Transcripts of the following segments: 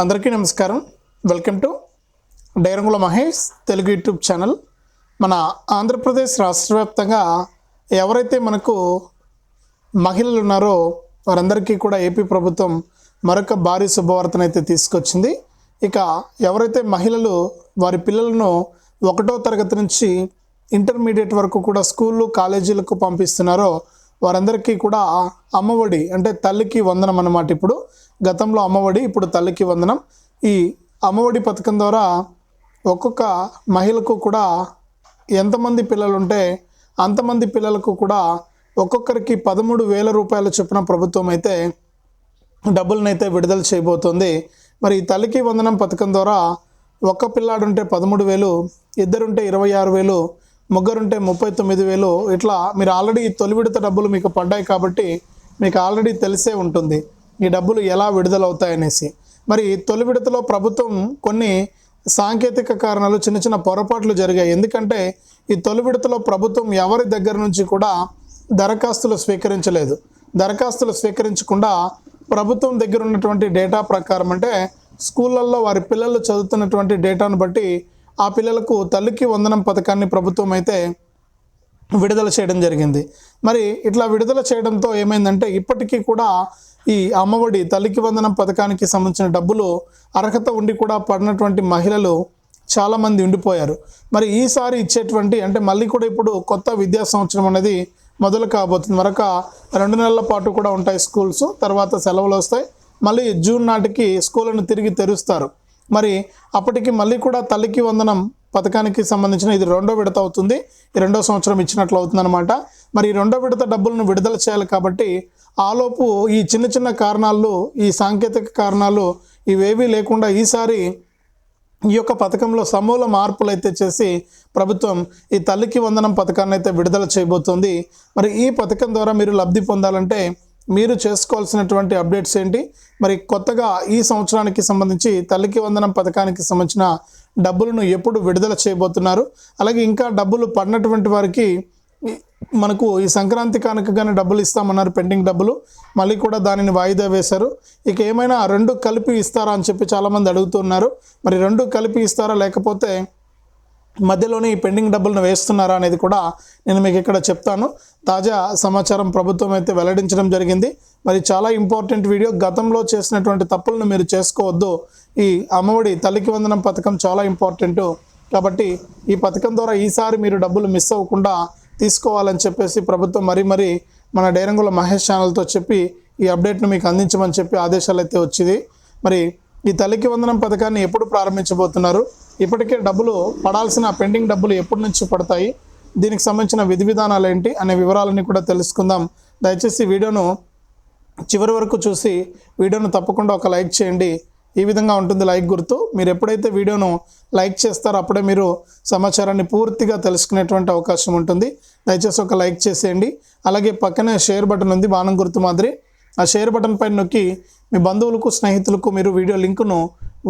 అందరికీ నమస్కారం. Welcome to డైరంగుల మహేష్ తెలుగు యూట్యూబ్ ఛానల్. మన ఆంధ్రప్రదేశ్ రాష్ట్ర వ్యాప్తంగా ఎవరైతే మనకు మహిళలు ఉన్నారో వారందరికీ కూడా ఏపీ ప్రభుత్వం మరొక భారీ శుభవార్తనైతే తీసుకొచ్చింది. ఇక ఎవరైతే మహిళలు వారి పిల్లలను ఒకటో తరగతి నుంచి ఇంటర్మీడియట్ వరకు కూడా స్కూళ్ళు కాలేజీలకు పంపిస్తున్నారో వారందరికీ కూడా అమ్మఒడి అంటే తల్లికి వందనం అన్నమాట ఇప్పుడు. గతంలో అమ్మఒడి ఇప్పుడు తల్లికి వందనం. ఈ అమ్మఒడి పథకం ద్వారా ఒక్కొక్క మహిళకు కూడా ఎంతమంది పిల్లలు ఉంటే అంతమంది పిల్లలకు కూడా ఒక్కొక్కరికి పదమూడు వేల రూపాయల చొప్పున ప్రభుత్వం అయితే డబ్బులనైతే విడుదల చేయబోతోంది. మరి ఈ తల్లికి వందనం పథకం ద్వారా ఒక్క పిల్లాడుంటే పదమూడు వేలు ఇద్దరుంటే ఇరవై ఆరు వేలు ముగ్గురుంటే ముప్పై తొమ్మిది వేలు ఇట్లా మీరు ఆల్రెడీ తొలి విడత డబ్బులు మీకు పడ్డాయి కాబట్టి మీకు ఆల్రెడీ తెలిసే ఉంటుంది. ఈ డబ్బులు ఎలా విడుదలవుతాయనేసి. మరి తొలి విడతలో ప్రభుత్వం కొన్ని సాంకేతిక కారణాలు చిన్న చిన్న పొరపాట్లు జరిగాయి. ఎందుకంటే ఈ తొలి విడతలో ప్రభుత్వం ఎవరి దగ్గర నుంచి కూడా దరఖాస్తులు స్వీకరించలేదు. దరఖాస్తులు స్వీకరించకుండా ప్రభుత్వం దగ్గర ఉన్నటువంటి డేటా ప్రకారం అంటే స్కూళ్ళల్లో వారి పిల్లలు చదువుతున్నటువంటి డేటాను బట్టి ఆ పిల్లలకు తల్లికి వందనం పథకాన్ని ప్రభుత్వం అయితే విడుదల చేయడం జరిగింది. మరి ఇట్లా విడుదల చేయడంతో ఏమైందంటే ఇప్పటికీ కూడా ఈ అమ్మఒడి తల్లికి వందనం పథకానికి సంబంధించిన డబ్బులు అర్హత ఉండి కూడా పడినటువంటి మహిళలు చాలామంది ఉండిపోయారు. మరి ఈసారి ఇచ్చేటువంటి అంటే మళ్ళీ కూడా ఇప్పుడు కొత్త విద్యా సంవత్సరం అనేది మొదలు కాబోతుంది. మరొక రెండు నెలల పాటు కూడా ఉంటాయి స్కూల్స్. తర్వాత సెలవులు వస్తాయి. మళ్ళీ జూన్ నాటికి స్కూళ్ళను తిరిగి తెరుస్తారు. మరి అప్పటికి మళ్ళీ కూడా తల్లికి వందనం పథకానికి సంబంధించిన ఇది రెండో విడత అవుతుంది. ఈ రెండో సంవత్సరం ఇచ్చినట్లు అవుతుందన్నమాట. మరి ఈ రెండో విడత డబ్బులను విడుదల చేయాలి కాబట్టి ఆలోపు ఈ చిన్న చిన్న కారణాలు ఈ సాంకేతిక కారణాలు ఇవేవీ లేకుండా ఈసారి ఈ యొక్క పథకంలో సమూల మార్పులు అయితే చేసి ప్రభుత్వం ఈ తల్లికి వందనం పథకాన్ని అయితే విడుదల చేయబోతుంది. మరి ఈ పథకం ద్వారా మీరు లబ్ధి పొందాలంటే మీరు చేసుకోవాల్సినటువంటి అప్డేట్స్ ఏంటి? మరి కొత్తగా ఈ సంవత్సరానికి సంబంధించి తల్లికి వందనం పథకానికి సంబంధించిన డబ్బులను ఎప్పుడు విడుదల చేయబోతున్నారు? అలాగే ఇంకా డబ్బులు పడినటువంటి వారికి మనకు ఈ సంక్రాంతి కానుకగానే డబ్బులు ఇస్తామన్నారు పెండింగ్ డబ్బులు. మళ్ళీ కూడా దానిని వాయిదా వేశారు. ఇక ఏమైనా రెండు కలిపి ఇస్తారా అని చెప్పి చాలామంది అడుగుతున్నారు. మరి రెండు కలిపి ఇస్తారా లేకపోతే మధ్యలోనే ఈ పెండింగ్ డబ్బులను వేస్తున్నారా అనేది కూడా నేను మీకు ఇక్కడ చెప్తాను. తాజా సమాచారం ప్రభుత్వం అయితే వెల్లడించడం జరిగింది. మరి చాలా ఇంపార్టెంట్ వీడియో. గతంలో చేసినటువంటి తప్పులను మీరు చేసుకోవద్దు. ఈ అమ్మఒడి తల్లికి వందనం పథకం చాలా ఇంపార్టెంట్. కాబట్టి ఈ పథకం ద్వారా ఈసారి మీరు డబ్బులు మిస్ అవ్వకుండా తీసుకోవాలని చెప్పేసి ప్రభుత్వం మరీ మరీ మన డైరంగుల మహేష్ ఛానల్తో చెప్పి ఈ అప్డేట్ను మీకు అందించమని చెప్పి ఆదేశాలు అయితే వచ్చింది. మరి ఈ తల్లికి వందనం పథకాన్ని ఎప్పుడు ప్రారంభించబోతున్నారు? ఇప్పటికే డబ్బులు పడాల్సిన పెండింగ్ డబ్బులు ఎప్పటి నుంచి పడతాయి? దీనికి సంబంధించిన విధి విధానాలు ఏంటి అనే వివరాలని కూడా తెలుసుకుందాం. దయచేసి వీడియోను చివరి వరకు చూసి వీడియోను తప్పకుండా ఒక లైక్ చేయండి. ఈ విధంగా ఉంటుంది లైక్ గుర్తు. మీరు ఎప్పుడైతే వీడియోను లైక్ చేస్తారో అప్పుడే మీరు సమాచారాన్ని పూర్తిగా తెలుసుకునేటువంటి అవకాశం ఉంటుంది. దయచేసి ఒక లైక్ చేసేయండి. అలాగే పక్కనే షేర్ బటన్ ఉంది బాణం గుర్తు మాదిరి. ఆ షేర్ బటన్ పైన నొక్కి మీ బంధువులకు స్నేహితులకు మీరు వీడియో లింకును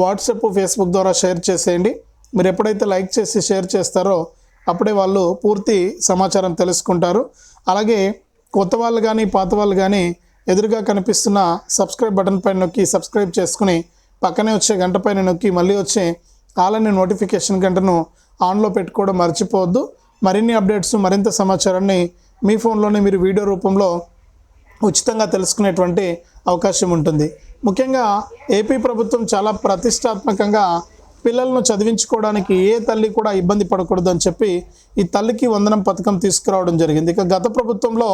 వాట్సాప్ ఫేస్బుక్ ద్వారా షేర్ చేసేయండి. మీరు ఎప్పుడైతే లైక్ చేసి షేర్ చేస్తారో అప్పుడే వాళ్ళు పూర్తి సమాచారం తెలుసుకుంటారు. అలాగే కొత్త వాళ్ళు కానీ పాత వాళ్ళు కానీ ఎదురుగా కనిపిస్తున్న సబ్స్క్రైబ్ బటన్ పైన నొక్కి సబ్స్క్రైబ్ చేసుకుని పక్కనే వచ్చే గంట పైన నొక్కి మళ్ళీ వచ్చే ఆలనే నోటిఫికేషన్ గంటను ఆన్లో పెట్టుకోవడం మర్చిపోవద్దు. మరిన్ని అప్డేట్స్ మరింత సమాచారాన్ని మీ ఫోన్లోనే మీరు వీడియో రూపంలో ఉచితంగా తెలుసుకునేటువంటి అవకాశం ఉంటుంది. ముఖ్యంగా ఏపీ ప్రభుత్వం చాలా ప్రతిష్టాత్మకంగా పిల్లలను చదివించుకోవడానికి ఏ తల్లి కూడా ఇబ్బంది పడకూడదు అని చెప్పి ఈ తల్లికి వందనం పథకం తీసుకురావడం జరిగింది. ఇక గత ప్రభుత్వంలో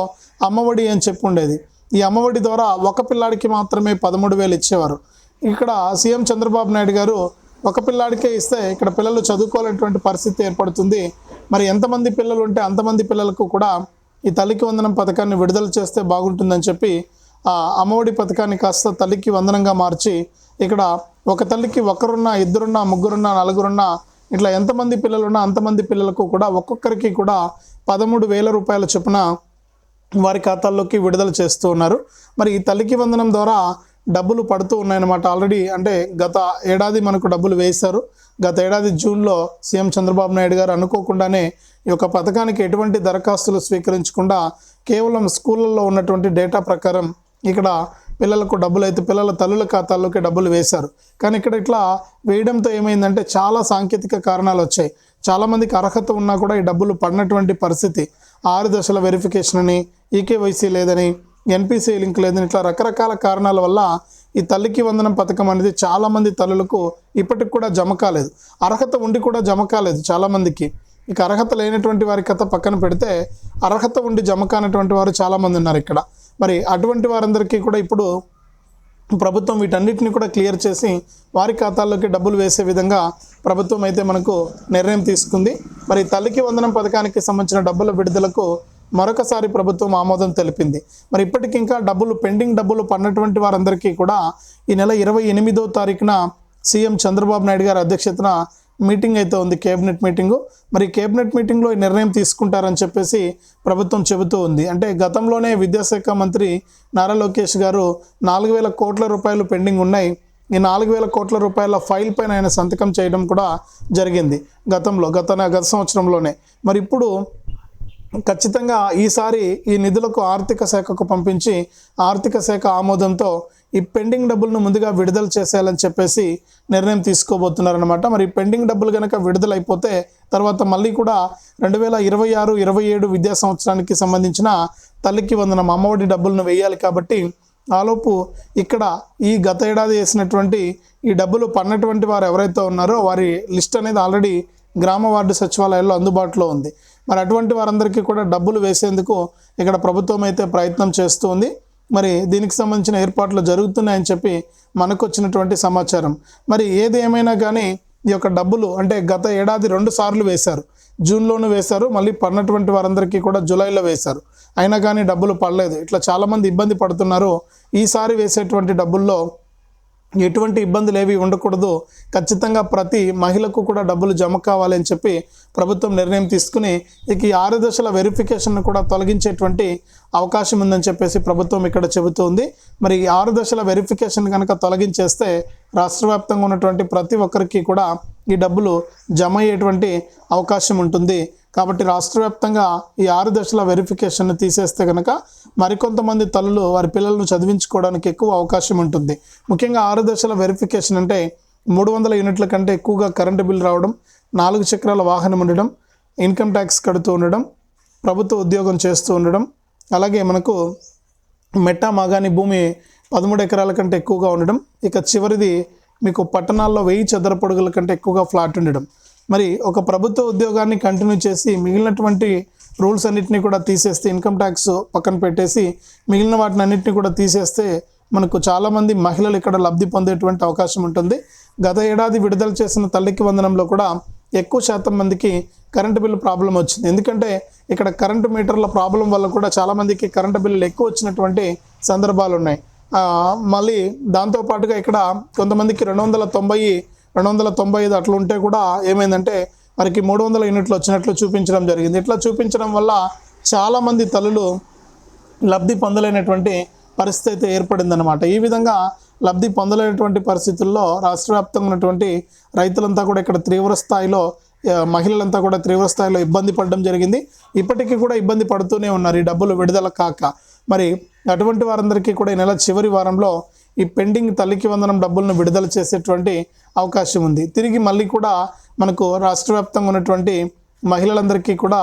అమ్మఒడి అని చెప్పి ఉండేది. ఈ అమ్మఒడి ద్వారా ఒక పిల్లాడికి మాత్రమే పదమూడు వేలు ఇచ్చేవారు. ఇక్కడ సీఎం చంద్రబాబు నాయుడు గారు ఒక పిల్లాడికే ఇస్తే ఇక్కడ పిల్లలు చదువుకోలేనటువంటి పరిస్థితి ఏర్పడుతుంది. మరి ఎంతమంది పిల్లలు ఉంటే అంతమంది పిల్లలకు కూడా ఈ తల్లికి వందనం పథకాన్ని విడుదల చేస్తే బాగుంటుందని చెప్పి ఆ అమ్మఒడి పథకాన్ని కాస్త తల్లికి వందనంగా మార్చి ఇక్కడ ఒక తల్లికి ఒకరున్నా ఇద్దరున్నా ముగ్గురున్నా నలుగురున్నా ఇట్లా ఎంతమంది పిల్లలున్నా అంతమంది పిల్లలకు కూడా ఒక్కొక్కరికి కూడా పదమూడు వేల రూపాయల చొప్పున వారి ఖాతాల్లోకి విడుదల చేస్తూ ఉన్నారు. మరి ఈ తల్లికి వందనం ద్వారా డబ్బులు పడుతూ ఉన్నాయన్నమాట ఆల్రెడీ. అంటే గత ఏడాది మనకు డబ్బులు వేశారు గత ఏడాది జూన్లో సీఎం చంద్రబాబు నాయుడు గారు అనుకోకుండానే ఈ యొక్క పథకానికి ఎటువంటి దరఖాస్తులు స్వీకరించకుండా కేవలం స్కూళ్ళల్లో ఉన్నటువంటి డేటా ప్రకారం ఇక్కడ పిల్లలకు డబ్బులు అయితే పిల్లల తల్లుల ఖాతాల్లోకి డబ్బులు వేశారు. కానీ ఇక్కడ ఇట్లా వేయడంతో ఏమైందంటే చాలా సాంకేతిక కారణాలు వచ్చాయి. చాలామందికి అర్హత ఉన్నా కూడా ఈ డబ్బులు పడినటువంటి పరిస్థితి. ఆరు దశల వెరిఫికేషన్ అని ఈకేవైసీ లేదని ఎన్పిసి లింక్ లేదని ఇట్లా రకరకాల కారణాల వల్ల ఈ తల్లికి వందనం పథకం అనేది చాలామంది తల్లులకు ఇప్పటికి కూడా జమ కాలేదు. అర్హత ఉండి కూడా జమ కాలేదు చాలామందికి. ఇక అర్హత లేనటువంటి వారి కథ పక్కన పెడితే అర్హత ఉండి జమ కానటువంటి వారు చాలామంది ఉన్నారు ఇక్కడ. మరి అటువంటి వారందరికీ కూడా ఇప్పుడు ప్రభుత్వం వీటన్నిటిని కూడా క్లియర్ చేసి వారి ఖాతాల్లోకి డబ్బులు వేసే విధంగా ప్రభుత్వం అయితే మనకు నిర్ణయం తీసుకుంది. మరి తల్లికి వందనం పథకానికి సంబంధించిన డబ్బుల విడుదలకు మరొకసారి ప్రభుత్వం ఆమోదం తెలిపింది. మరి ఇప్పటికి ఇంకా డబ్బులు పెండింగ్ డబ్బులు పడినటువంటి వారందరికీ కూడా ఈ నెల ఇరవై ఎనిమిదో తారీఖున సీఎం చంద్రబాబు నాయుడు గారి అధ్యక్షతన మీటింగ్ అయితే ఉంది కేబినెట్ మీటింగు. మరి కేబినెట్ మీటింగ్లో ఈ నిర్ణయం తీసుకుంటారని చెప్పేసి ప్రభుత్వం చెబుతూ ఉంది. అంటే గతంలోనే విద్యాశాఖ మంత్రి నారా లోకేష్ గారు నాలుగు వేల కోట్ల రూపాయలు పెండింగ్ ఉన్నాయి. ఈ నాలుగు వేల కోట్ల రూపాయల ఫైల్ పైన ఆయన సంతకం చేయడం కూడా జరిగింది గతంలో గత గత సంవత్సరంలోనే. మరి ఇప్పుడు ఖచ్చితంగా ఈసారి ఈ నిధులకు ఆర్థిక శాఖకు పంపించి ఆర్థిక శాఖ ఆమోదంతో ఈ పెండింగ్ డబ్బులను ముందుగా విడుదల చేసేయాలని చెప్పేసి నిర్ణయం తీసుకోబోతున్నారనమాట మరి పెండింగ్ డబ్బులు కనుక విడుదలైపోతే తర్వాత మళ్ళీ కూడా రెండు వేల ఇరవై ఆరు ఇరవై ఏడు విద్యా సంవత్సరానికి సంబంధించిన తల్లికి వందనం అమ్మఒడి డబ్బులను వేయాలి కాబట్టి ఆలోపు ఇక్కడ ఈ గత ఏడాది వేసినటువంటి ఈ డబ్బులు పన్నటువంటి వారు ఎవరైతే ఉన్నారో వారి లిస్ట్ అనేది ఆల్రెడీ గ్రామ వార్డు సచివాలయాల్లో అందుబాటులో ఉంది. మరి అటువంటి వారందరికీ కూడా డబ్బులు వేసేందుకు ఇక్కడ ప్రభుత్వం అయితే ప్రయత్నం చేస్తూ ఉంది మరి దీనికి సంబంధించిన ఏర్పాట్లు జరుగుతున్నాయని చెప్పి మనకు వచ్చినటువంటి సమాచారం. మరి ఏది ఏమైనా కానీ ఈ యొక్క డబ్బులు అంటే గత ఏడాది రెండు సార్లు వేశారు. జూన్లోనూ వేశారు మళ్ళీ పడినటువంటి వారందరికీ కూడా జూలైలో వేశారు. అయినా కానీ డబ్బులు పడలేదు. ఇట్లా చాలామంది ఇబ్బంది పడుతున్నారు. ఈసారి వేసేటువంటి డబ్బుల్లో ఎటువంటి ఇబ్బందులు ఏవి ఉండకూడదు. ఖచ్చితంగా ప్రతి మహిళకు కూడా డబ్బులు జమ కావాలి అని చెప్పి ప్రభుత్వం నిర్ణయం తీసుకుని ఇక ఈ ఆరు దశల వెరిఫికేషన్ కూడా తొలగించేటువంటి అవకాశం ఉందని చెప్పేసి ప్రభుత్వం ఇక్కడ చెబుతోంది. మరి ఈ ఆరు దశల వెరిఫికేషన్ కనుక తొలగించేస్తే రాష్ట్ర వ్యాప్తంగా ఉన్నటువంటి ప్రతి ఒక్కరికి కూడా ఈ డబ్బులు జమ అయ్యేటువంటి అవకాశం ఉంటుంది. కాబట్టి రాష్ట్ర వ్యాప్తంగా ఈ ఆరు దశల వెరిఫికేషన్ తీసేస్తే కనుక మరికొంతమంది తల్లులు వారి పిల్లలను చదివించుకోవడానికి ఎక్కువ అవకాశం ఉంటుంది. ముఖ్యంగా ఆరు దశల వెరిఫికేషన్ అంటే మూడు వందల యూనిట్ల కంటే ఎక్కువగా కరెంటు బిల్ రావడం నాలుగు చక్రాల వాహనం ఉండడం ఇన్కమ్ ట్యాక్స్ కడుతూ ఉండడం ప్రభుత్వ ఉద్యోగం చేస్తూ ఉండడం అలాగే మనకు మెట్టా మాగాని భూమి పదమూడు ఎకరాల కంటే ఎక్కువగా ఉండడం ఇక చివరిది మీకు పట్టణాల్లో వెయ్యి చదరపడుగుల కంటే ఎక్కువగా ఫ్లాట్ ఉండడం. మరి ఒక ప్రభుత్వ ఉద్యోగాన్ని కంటిన్యూ చేసి మిగిలినటువంటి రూల్స్ అన్నింటినీ కూడా తీసేస్తే ఇన్కమ్ ట్యాక్స్ పక్కన పెట్టేసి మిగిలిన వాటిని అన్నింటినీ కూడా తీసేస్తే మనకు చాలామంది మహిళలు ఇక్కడ లబ్ధి పొందేటువంటి అవకాశం ఉంటుంది. గత ఏడాది విడుదల చేసిన తల్లికి వందనంలో కూడా ఎక్కువ శాతం మందికి కరెంటు బిల్లు ప్రాబ్లం వచ్చింది. ఎందుకంటే ఇక్కడ కరెంటు మీటర్ల ప్రాబ్లం వల్ల కూడా చాలామందికి కరెంటు బిల్లులు ఎక్కువ వచ్చినటువంటి సందర్భాలు ఉన్నాయి. మళ్ళీ దాంతోపాటుగా ఇక్కడ కొంతమందికి రెండు వందల తొంభై రెండు వందల తొంభై ఐదు అట్లా ఉంటే కూడా ఏమైందంటే వారికి మూడు వందల యూనిట్లు వచ్చినట్లు చూపించడం జరిగింది. ఇట్లా చూపించడం వల్ల చాలామంది తల్లులు లబ్ధి పొందలేనటువంటి పరిస్థితి అయితే ఏర్పడిందనమాట ఈ విధంగా లబ్ధి పొందలేనటువంటి పరిస్థితుల్లో రాష్ట్ర వ్యాప్తంగా ఉన్నటువంటి రైతులంతా కూడా ఇక్కడ తీవ్ర స్థాయిలో మహిళలంతా కూడా తీవ్ర స్థాయిలో ఇబ్బంది పడడం జరిగింది. ఇప్పటికీ కూడా ఇబ్బంది పడుతూనే ఉన్నారు ఈ డబ్బులు విడుదల కాక. మరి అటువంటి వారందరికీ కూడా ఈ నెల చివరి వారంలో ఈ పెండింగ్ తల్లికి వందనం డబ్బులను విడుదల చేసేటువంటి అవకాశం ఉంది. తిరిగి మళ్ళీ కూడా మనకు రాష్ట్ర వ్యాప్తంగా ఉన్నటువంటి మహిళలందరికీ కూడా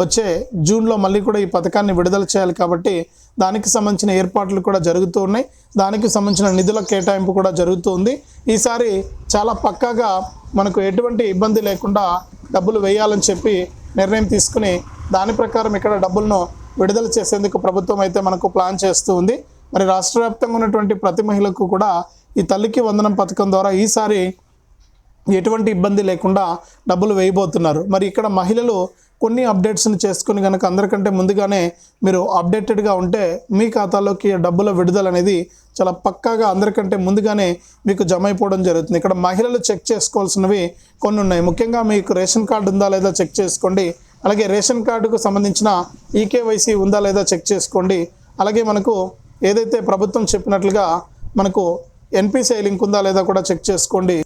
వచ్చే జూన్లో మళ్ళీ కూడా ఈ పథకాన్ని విడుదల చేయాలి కాబట్టి దానికి సంబంధించిన ఏర్పాట్లు కూడా జరుగుతూ ఉన్నాయి. దానికి సంబంధించిన నిధుల కేటాయింపు కూడా జరుగుతూ ఉంది. ఈసారి చాలా పక్కాగా మనకు ఎటువంటి ఇబ్బంది లేకుండా డబ్బులు వేయాలని చెప్పి నిర్ణయం తీసుకుని దాని ప్రకారం ఇక్కడ డబ్బులను విడుదల చేసేందుకు ప్రభుత్వం అయితే మనకు ప్లాన్ చేస్తూ ఉంది. మరి రాష్ట్ర వ్యాప్తంగా ఉన్నటువంటి ప్రతి మహిళకు కూడా ఈ తల్లికి వందనం పథకం ద్వారా ఈసారి ఎటువంటి ఇబ్బంది లేకుండా డబ్బులు వేయబోతున్నారు. మరి ఇక్కడ మహిళలు కొన్ని అప్డేట్స్ని చేసుకుని కనుక అందరికంటే ముందుగానే మీరు అప్డేటెడ్గా ఉంటే మీ ఖాతాలోకి డబ్బుల విడుదల అనేది చాలా పక్కాగా అందరికంటే ముందుగానే మీకు జమ అయిపోవడం జరుగుతుంది. ఇక్కడ మహిళలు చెక్ చేసుకోవాల్సినవి కొన్ని ఉన్నాయి. ముఖ్యంగా మీకు రేషన్ కార్డు ఉందా లేదా చెక్ చేసుకోండి. అలాగే రేషన్ కార్డుకు సంబంధించిన ఈకేవైసీ ఉందా లేదా చెక్ చేసుకోండి. అలాగే మనకు ఏదైతే ప్రభుత్వం చెప్పినట్లుగా మనకు ఎన్పిసిఐ లింక్ ఉందా లేదా కూడా చెక్ చేసుకోండి.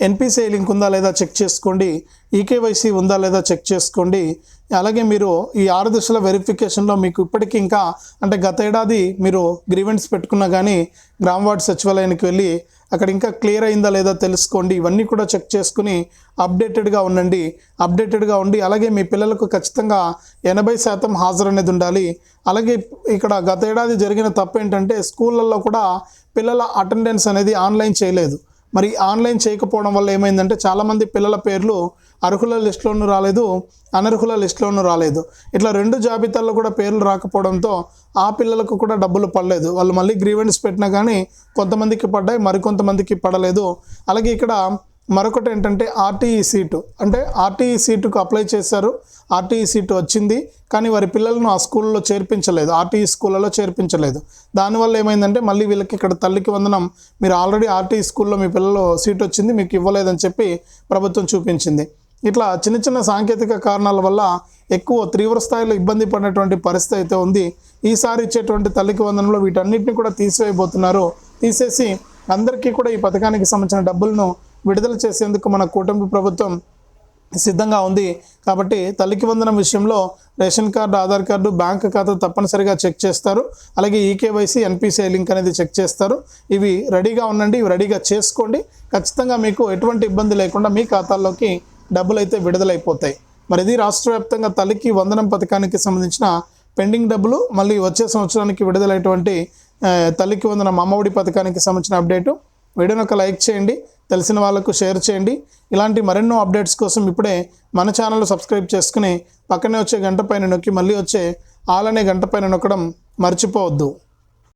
ఎన్పిసిఐ లింక్ ఉందా లేదా చెక్ చేసుకోండి. ఈకేవైసీ ఉందా లేదా చెక్ చేసుకోండి. అలాగే మీరు ఈ ఆరు దశల వెరిఫికేషన్లో మీకు ఇప్పటికీ ఇంకా అంటే గత ఏడాది మీరు గ్రీవెంట్స్ పెట్టుకున్నా కానీ గ్రామ వార్డ్ సచివాలయానికి వెళ్ళి అక్కడ ఇంకా క్లియర్ అయిందా లేదా తెలుసుకోండి. ఇవన్నీ కూడా చెక్ చేసుకుని అప్డేటెడ్గా ఉండండి. అప్డేటెడ్గా ఉండి అలాగే మీ పిల్లలకు ఖచ్చితంగా ఎనభై శాతం హాజరు అనేది ఉండాలి. అలాగే ఇక్కడ గత ఏడాది జరిగిన తప్పు ఏంటంటే స్కూళ్ళల్లో కూడా పిల్లల అటెండెన్స్ అనేది ఆన్లైన్ చేయలేదు. మరి ఆన్లైన్ చేయకపోవడం వల్ల ఏమైందంటే చాలామంది పిల్లల పేర్లు అర్హుల లిస్టులోనూ రాలేదు అనర్హుల లిస్టులోనూ రాలేదు. ఇట్లా రెండు జాబితాల్లో కూడా పేర్లు రాకపోవడంతో ఆ పిల్లలకు కూడా డబ్బులు పడలేదు. వాళ్ళు మళ్ళీ గ్రీవెన్స్ పెట్టినా కానీ కొంతమందికి పడ్డాయి మరికొంతమందికి పడలేదు. అలాగే ఇక్కడ మరొకటి ఏంటంటే ఆర్టీఈ సీటు. అంటే ఆర్టీఈ సీటుకు అప్లై చేశారు. ఆర్టీఈ సీటు వచ్చింది కానీ వారి పిల్లలను ఆ స్కూల్లో చేర్పించలేదు ఆర్టీఈ స్కూళ్ళలో చేర్పించలేదు. దానివల్ల ఏమైందంటే మళ్ళీ వీళ్ళకి ఇక్కడ తల్లికి వందనం మీరు ఆల్రెడీ ఆర్టీఈ స్కూల్లో మీ పిల్లలు సీట్ వచ్చింది మీకు ఇవ్వలేదని చెప్పి ప్రభుత్వం చూపించింది. ఇట్లా చిన్న చిన్న సాంకేతిక కారణాల వల్ల ఎక్కువ తీవ్ర స్థాయిలో ఇబ్బంది పడినటువంటి పరిస్థితి అయితే ఉంది. ఈసారి ఇచ్చేటువంటి తల్లికి వందనంలో వీటన్నిటిని కూడా తీసివేయబోతున్నారు. తీసేసి అందరికీ కూడా ఈ పథకానికి సంబంధించిన డబ్బులను విడుదల చేసేందుకు మన కూటమి ప్రభుత్వం సిద్ధంగా ఉంది. కాబట్టి తల్లికి వందనం విషయంలో ration card Aadhaar card bank ఖాతా తప్పనిసరిగా చెక్ చేస్తారు. అలాగే ఈకేవైసీ ఎన్పిసిఐ లింక్ అనేది చెక్ చేస్తారు. ఇవి రెడీగా ఉండండి ఇవి రెడీగా చేసుకోండి. ఖచ్చితంగా మీకు ఎటువంటి ఇబ్బంది లేకుండా మీ ఖాతాల్లోకి డబ్బులు అయితే విడుదలైపోతాయి. మరి ఇది రాష్ట్ర వ్యాప్తంగా తల్లికి వందనం పథకానికి సంబంధించిన పెండింగ్ డబ్బులు మళ్ళీ వచ్చే సంవత్సరానికి విడుదలైనటువంటి తల్లికి వందనం అమ్మఒడి పథకానికి సంబంధించిన అప్డేటు. వీడియోని ఒక లైక్ చేయండి. తెలిసిన వాళ్ళకు షేర్ చేయండి. ఇలాంటి మరెన్నో అప్డేట్స్ కోసం ఇప్పుడే మన ఛానల్ సబ్స్క్రైబ్ చేసుకుని పక్కనే వచ్చే గంట పైన నొక్కి మళ్ళీ వచ్చే ఆల్ అనే గంట పైన నొక్కడం మర్చిపోవద్దు.